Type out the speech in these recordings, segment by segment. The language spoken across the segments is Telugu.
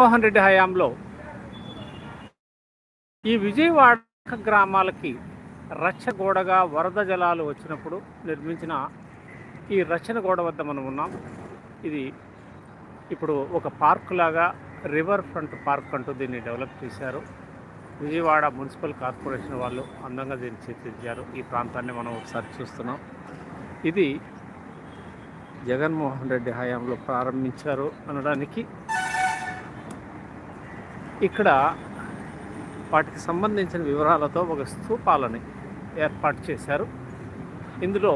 మోహన్ రెడ్డి హయాంలో ఈ విజయవాడ గ్రామాలకి రచ్చగోడగా వరద జలాలు వచ్చినప్పుడు నిర్మించిన ఈ రచన గోడ వద్ద మనం ఉన్నాం. ఇది ఇప్పుడు ఒక పార్క్ లాగా రివర్ ఫ్రంట్ పార్క్ అంటూ దీన్ని డెవలప్ చేశారు. విజయవాడ మున్సిపల్ కార్పొరేషన్ వాళ్ళు అందంగా దీన్ని చేర్చించారు ఈ ప్రాంతాన్ని మనం ఒకసారి చూస్తున్నాం. ఇది జగన్మోహన్ రెడ్డి హయాంలో ప్రారంభించారు అనడానికి ఇక్కడ వాటికి సంబంధించిన వివరాలతో ఒక స్థూపాలని ఏర్పాటు చేశారు. ఇందులో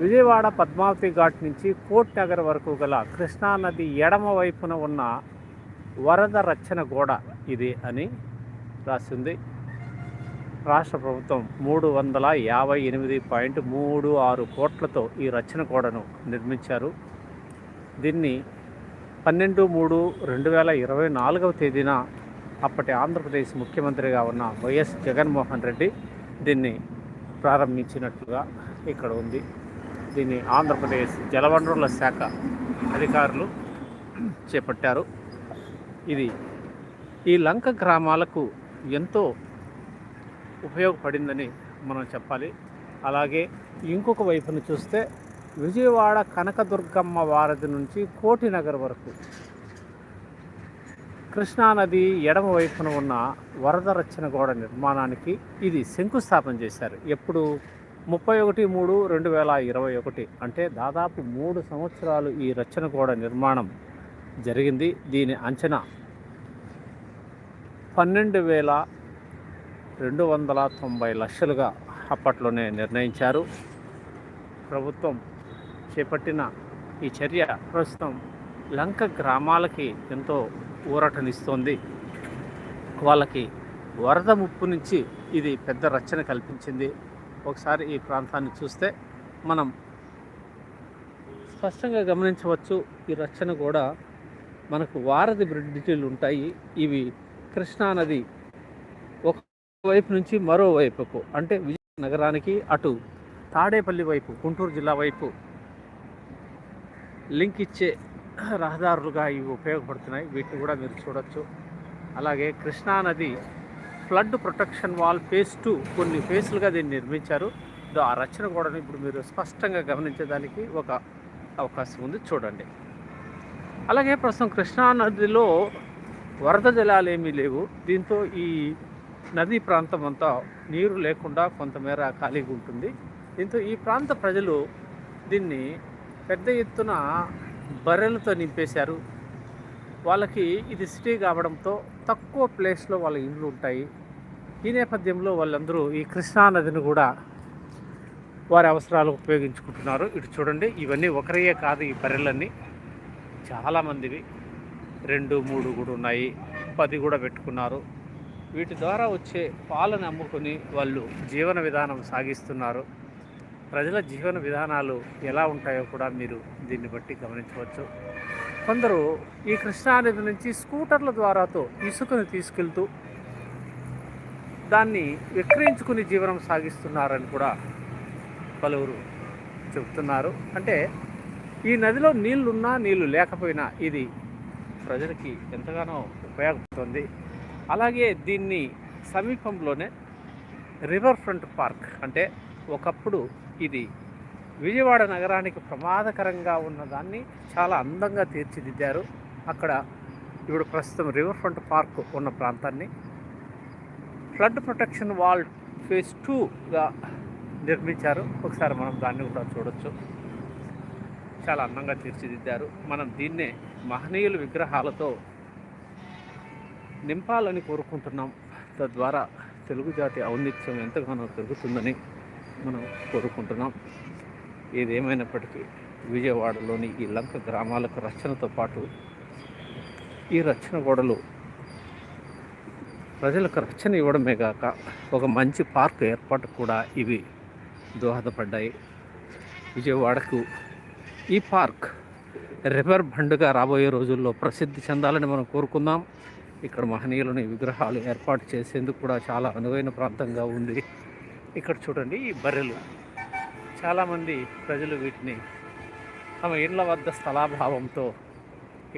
విజయవాడ పద్మావతి ఘాట్ నుంచి కోట్ నగర్ వరకు గల కృష్ణానది ఎడమ వైపున ఉన్న వరద రక్షణ గోడ ఇది అని రాసింది. రాష్ట్ర ప్రభుత్వం మూడు వందల యాభై ఎనిమిది పాయింట్ మూడు ఆరు కోట్లతో ఈ రక్షణ గోడను నిర్మించారు. దీన్ని పన్నెండు మూడు రెండు వేల ఇరవై నాలుగవ తేదీన అప్పటి ఆంధ్రప్రదేశ్ ముఖ్యమంత్రిగా ఉన్న వైఎస్ జగన్మోహన్ రెడ్డి దీన్ని ప్రారంభించినట్లుగా ఇక్కడ ఉంది. దీన్ని ఆంధ్రప్రదేశ్ జలవనరుల శాఖ అధికారులు చేపట్టారు. ఇది ఈ లంక గ్రామాలకు ఎంతో ఉపయోగపడిందని మనం చెప్పాలి. అలాగే ఇంకొక వైపున చూస్తే విజయవాడ కనకదుర్గమ్మ వారధి నుంచి కోటినగర్ వరకు. కృష్ణానది ఎడమ వైపున ఉన్న వరద రచన గోడ నిర్మాణానికి ఇది శంకుస్థాపన చేశారు. ఎప్పుడు? ముప్పై ఒకటి మూడు రెండు వేల ఇరవై ఒకటి. అంటే దాదాపు మూడు సంవత్సరాలు ఈ రచన గోడ నిర్మాణం జరిగింది. దీని అంచనా పన్నెండు వేల రెండు వందల తొంభై లక్షలుగా అప్పట్లోనే నిర్ణయించారు. ప్రభుత్వం చేపట్టిన ఈ చర్య ప్రస్తుతం లంక గ్రామాలకి ఎంతో ఊరటనిస్తోంది. వాళ్ళకి వరద ముప్పు నుంచి ఇది పెద్ద రచన కల్పించింది. ఒకసారి ఈ ప్రాంతాన్ని చూస్తే మనం స్పష్టంగా గమనించవచ్చు. ఈ రచన కూడా మనకు వారధి బ్రిడ్జిలు ఉంటాయి. ఇవి కృష్ణానది ఒక వైపు నుంచి మరోవైపుకు అంటే విజయనగరానికి అటు తాడేపల్లి వైపు గుంటూరు జిల్లా వైపు లింక్ ఇచ్చే రహదారులుగా ఇవి ఉపయోగపడుతున్నాయి. వీటిని కూడా మీరు చూడొచ్చు. అలాగే కృష్ణానది flood protection wall phase two కొన్ని ఫేస్లుగా దీన్ని నిర్మించారు. ఆ రచన కూడా ఇప్పుడు మీరు స్పష్టంగా గమనించడానికి ఒక అవకాశం ఉంది. చూడండి. అలాగే ప్రస్తుతం కృష్ణానదిలో వరద జలాలు ఏమీ లేవు. దీంతో ఈ నదీ ప్రాంతం అంతా నీరు లేకుండా కొంతమేర ఖాళీగా ఉంటుంది. దీంతో ఈ ప్రాంత ప్రజలు దీన్ని పెద్ద ఎత్తున బర్రెలతో నింపేశారు. వాళ్ళకి ఇది సిటీ కావడంతో తక్కువ ప్లేస్లో వాళ్ళ ఇండ్లు ఉంటాయి. ఈ నేపథ్యంలో వాళ్ళందరూ ఈ కృష్ణానదిని కూడా వారి అవసరాలకు ఉపయోగించుకుంటున్నారు. ఇటు చూడండి ఇవన్నీ ఒకరియే కాదు ఈ బర్రెలన్నీ. చాలామందివి. రెండు మూడు కూడా ఉన్నాయి. పది కూడా పెట్టుకున్నారు. వీటి ద్వారా వచ్చే పాలను అమ్ముకొని వాళ్ళు జీవన విధానం సాగిస్తున్నారు. ప్రజల జీవన విధానాలు ఎలా ఉంటాయో కూడా మీరు దీన్ని బట్టి గమనించవచ్చు. కొందరు ఈ కృష్ణానది నుంచి స్కూటర్ల ద్వారాతో ఇసుకను తీసుకెళ్తూ దాన్ని విక్రయించుకుని జీవనం సాగిస్తున్నారని కూడా పలువురు చెబుతున్నారు. అంటే ఈ నదిలో నీళ్ళున్నా నీళ్ళు లేకపోయినా ఇది ప్రజలకి ఎంతగానో ఉపయోగపడుతుంది. అలాగే దీన్ని సమీపంలోనే రివర్ ఫ్రంట్ పార్క్ అంటే ఒకప్పుడు ఇది విజయవాడ నగరానికి ప్రమాదకరంగా ఉన్నదాన్ని చాలా అందంగా తీర్చిదిద్దారు. అక్కడ ఇప్పుడు ప్రస్తుతం రివర్ ఫ్రంట్ పార్క్ ఉన్న ప్రాంతాన్ని. ఫ్లడ్ ప్రొటెక్షన్ వాల్ ఫేజ్ టూగా నిర్మించారు. ఒకసారి మనం దాన్ని కూడా చూడొచ్చు. చాలా అందంగా తీర్చిదిద్దారు. మనం దీన్నే మహనీయుల విగ్రహాలతో నింపాలని కోరుకుంటున్నాం. తద్వారా తెలుగు జాతి ఔన్నిత్యం ఎంతగానో పెరుగుతుందని మనం కోరుకుంటున్నాం. ఏదేమైనప్పటికీ విజయవాడలోని ఈ లంక గ్రామాలకు రక్షణతో పాటు ఈ రక్షణ గోడలు ప్రజలకు రక్షణ ఇవ్వడమే కాక ఒక మంచి పార్క్ ఏర్పాటు కూడా ఇవి దోహదపడ్డాయి. విజయవాడకు ఈ పార్క్ రివర్ బండ్గా రాబోయే రోజుల్లో ప్రసిద్ధి చెందాలని మనం కోరుకుందాం. ఇక్కడ మహనీయులని విగ్రహాలు ఏర్పాటు చేసేందుకు కూడా చాలా అనువైన ప్రాంతంగా ఉంది. ఇక్కడ చూడండి ఈ బర్రెలు. చాలామంది ప్రజలు వీటిని తమ ఇళ్ళ వద్ద స్థలాభావంతో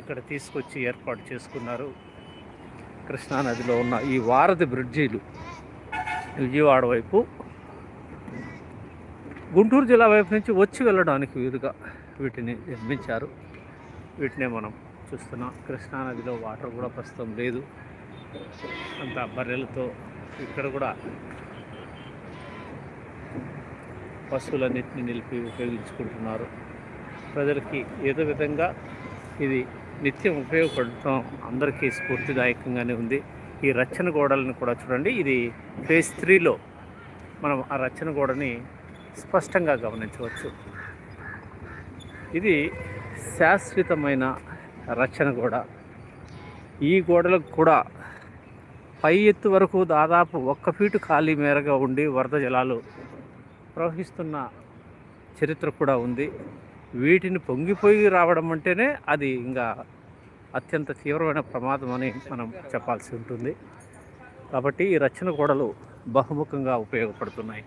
ఇక్కడ తీసుకొచ్చి ఏర్పాటు చేసుకున్నారు. కృష్ణానదిలో ఉన్న ఈ వారధి బ్రిడ్జీలు విజయవాడ వైపు గుంటూరు జిల్లా వైపు నుంచి వచ్చి వెళ్ళడానికి వీలుగా వీటిని నిర్మించారు. వీటినే మనం చూస్తున్నాం. కృష్ణానదిలో వాటర్ కూడా ప్రస్తుతం లేదు. అంత బర్రెలతో ఇక్కడ కూడా పశువులన్నింటినీ నిలిపి ఉపయోగించుకుంటున్నారు. ప్రజలకి ఏదో విధంగా ఇది నిత్యం ఉపయోగపడటం అందరికీ స్ఫూర్తిదాయకంగానే ఉంది. ఈ రచ్చన గోడలను కూడా చూడండి. ఇది ఫేజ్ త్రీలో మనం ఆ రచ్చన గోడని స్పష్టంగా గమనించవచ్చు. ఇది శాశ్వతమైన రచన గోడ. ఈ గోడలకు కూడా పై ఎత్తు వరకు దాదాపు ఒక్క ఫీటు ఖాళీ మేరగా ఉండి వరద జలాలు ప్రవహిస్తున్న చరిత్ర కూడా ఉంది. వీటిని పొంగిపోయి రావడం అంటేనే అది ఇంకా అత్యంత తీవ్రమైన ప్రమాదం అని మనం చెప్పాల్సి ఉంటుంది. కాబట్టి ఈ రచన గోడలు బహుముఖంగా ఉపయోగపడుతున్నాయి.